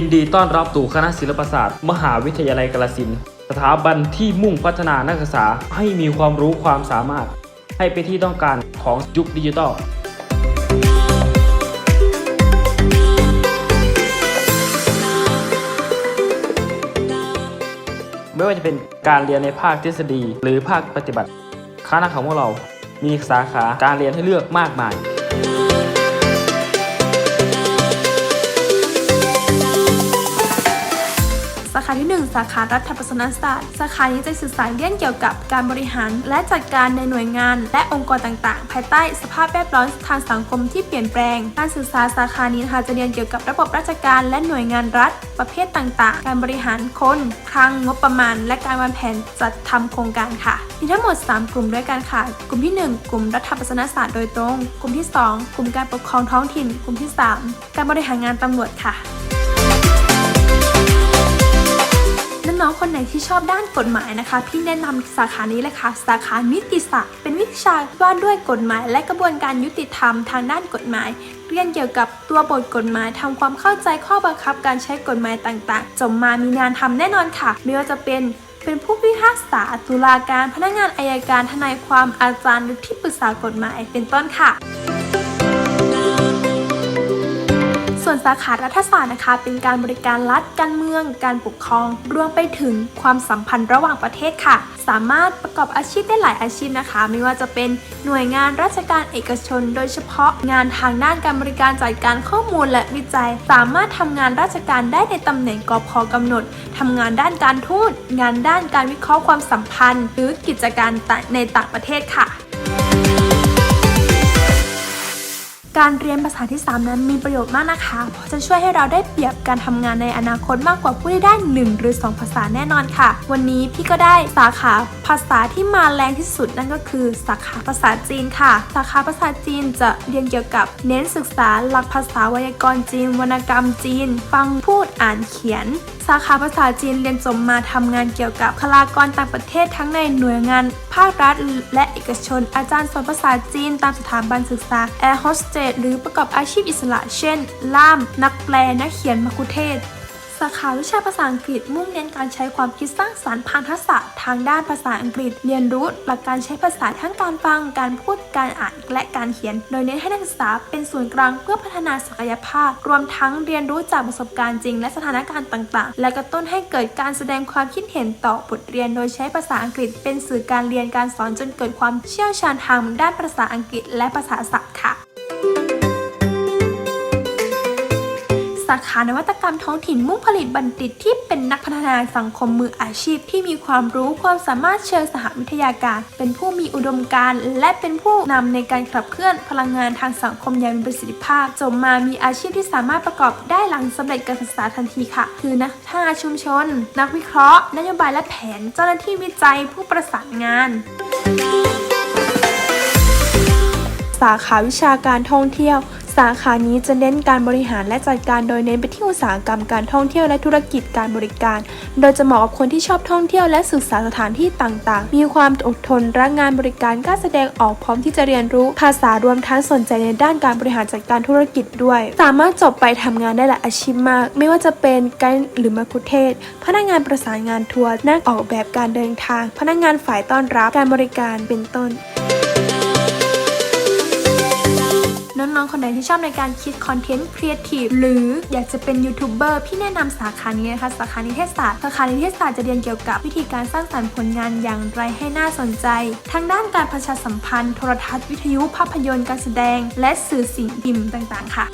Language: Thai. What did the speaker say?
ยินดีต้อนรับสู่คณะศิลปศาสตร์ มหาวิทยาลัยกาฬสินธุ์สถาบันที่มุ่งพัฒนานักศึกษาให้มีความรู้ความสามารถ ให้เป็นที่ต้องการของยุคดิจิทัลไม่ว่าจะเป็นการเรียนในภาคทฤษฎี หรือภาคปฏิบัติคณะของพวกเรา มีสาขาการเรียนให้เลือกมากมาย ที่ 1 สาขารัฐประศาสนศาสตร์ สาขานี้จะศึกษาเรื่องเกี่ยวกับการบริหาร และจัดการในหน่วยงาน และองค์กรต่างๆ ภายใต้สภาพแวดล้อมทางสังคมที่เปลี่ยนแปลง การศึกษาสาขานี้นะคะจะเรียนเกี่ยวกับระบบราชการและหน่วยงานรัฐ ประเภทต่างๆ การบริหารคนคลังงบประมาณ และการวางแผนจัดทำโครงการค่ะ มีทั้งหมด 3 กลุ่มด้วยกันค่ะ กลุ่มที่ 1 กลุ่มรัฐประศาสนศาสตร์โดยตรง กลุ่มที่ 2 กลุ่มการปกครองท้องถิ่น กลุ่มที่ 3 การบริหารงานตำรวจค่ะ น้องๆ คนไหนที่ชอบด้านกฎหมายนะคะ พี่แนะนำสาขานี้เลยค่ะ สาขานิติศาสตร์ เป็นวิชาว่าด้วยกฎหมาย และกระบวนการยุติธรรมทางด้านกฎหมาย เรียนเกี่ยวกับตัวบทกฎหมายทำความเข้าใจข้อบังคับการใช้กฎหมายต่างๆ จบมามีงานทำแน่นอนค่ะไม่ว่าจะเป็นเป็นผู้พิพากษาตุลาการ พนักงานอายการ ทนายความอาจารย์หรือที่ปรึกษากฎหมายเป็นต้นค่ะ ส่วนสาขารัฐศาสตร์นะคะ เป็นการบริการรัฐการเมือง การปกครอง รวมไปถึงความสัมพันธ์ระหว่างประเทศค่ะ สามารถประกอบอาชีพได้หลายอาชีพนะคะ ไม่ว่าจะเป็นหน่วยงานราชการเอกชน โดยเฉพาะงานทางด้านการบริการจัดการข้อมูลและวิจัย สามารถทำงานราชการได้ในตำแหน่งกพกำหนดทำงานด้านการทูตงานด้านการวิเคราะห์ความสัมพันธ์ หรือกิจการในต่างประเทศค่ะ การเรียนภาษาที่ 3 นั้นมีประโยชน์มากนะคะ เพราะจะช่วยให้เราได้เปรียบการทำงานในอนาคตมากกว่าผู้ที่ได้ 1 หรือ 2 ภาษาแน่นอนค่ะ วันนี้พี่ก็ได้สาขาภาษาที่มาแรงที่สุดนั่นก็คือ สาขาภาษาจีนค่ะ สาขาภาษาจีนจะเรียนเกี่ยวกับเน้นศึกษาหลักภาษาไวยากรณ์จีน วรรณกรรมจีน ฟังพูดอ่านเขียน สาขาภาษาจีนเรียนจบมาทำงานเกี่ยวกับคลากรต่างประเทศทั้งในหน่วยงานาครัฐ และเอกชน อาจารย์สอนภาษาจีนตามสถาบันศึกษาแอร์โฮสเตสหรือประกอบอาชีพอิสระ เช่น ล่าม นักแปล นักเขียนมัคคุเทศ สาขาวิชาภาษาอังกฤษมุ่งเน้นการใช้ความคิดสร้างสรรค์พันทักษะทางด้านภาษาอังกฤษ เรียนรู้หลักการใช้ภาษาทั้งการฟัง การพูด การอ่าน และการเขียน โดยเน้นให้นักศึกษาเป็นศูนย์กลางเพื่อพัฒนาศักยภาพ รวมทั้งเรียนรู้จากประสบการณ์จริง และสถานการณ์ต่างๆ และกระตุ้นให้เกิดการแสดงความคิดเห็นต่อบทเรียน โดยใช้ภาษาอังกฤษ เป็นสื่อการเรียนการสอนจนเกิดความเชี่ยวชาญทางด้านภาษาอังกฤษ และภาษาศัพท์ค่ะ สาขานวัตกรรมท้องถิ่นมุ่งผลิตบัณฑิตที่เป็นนักพัฒนาสังคมมืออาชีพ ที่มีความรู้ความสามารถเชิงสหวิทยาการ เป็นผู้มีอุดมการณ์และเป็นผู้นำในการขับเคลื่อนพลังงานทางสังคมอย่างมีประสิทธิภาพ จบมามีอาชีพที่สามารถประกอบได้หลังสำเร็จการศึกษาทันทีค่ะ คือนักพัฒนาชุมชน นักวิเคราะห์ นโยบายและแผน เจ้าหน้าที่วิจัยผู้ประสานงานสาขาวิชาการท่องเที่ยว สาขานี้จะเน้นการบริหารและจัดการโดยเน้นไปที่อุตสาหกรรมการท่องเที่ยวและธุรกิจการบริการ โดยจะเหมาะกับคนที่ชอบท่องเที่ยวและศึกษาสถานที่ต่างๆ มีความอดทนรักงานบริการกล้าแสดงออกพร้อมที่จะเรียนรู้ภาษารวมทั้งสนใจในด้านการบริหารจัดการธุรกิจด้วย สามารถจบไปทำงานได้หลายอาชีพมาก ไม่ว่าจะเป็นไกด์หรือมัคคุเทศ พนักงานประสานงานทัวร์นักออกแบบการเดินทาง พนักงานฝ่ายต้อนรับการบริการเป็นต้น น้องๆคนไหนที่ชอบในการคิดคอนเทนต์ครีเอทีฟหรืออยากจะเป็นยูทูบเบอร์พี่แนะนำสาขานี้นะคะสาขานิเทศศาสตร์สาขานิเทศศาสตร์จะเรียนเกี่ยวกับวิธีการสร้างสรรค์ผลงานอย่างไรให้น่าสนใจ ทางด้านการประชาสัมพันธ์ โทรทัศน์วิทยุภาพยนตร์การแสดง และสื่อสิ่งพิมพ์ต่างๆ ค่ะ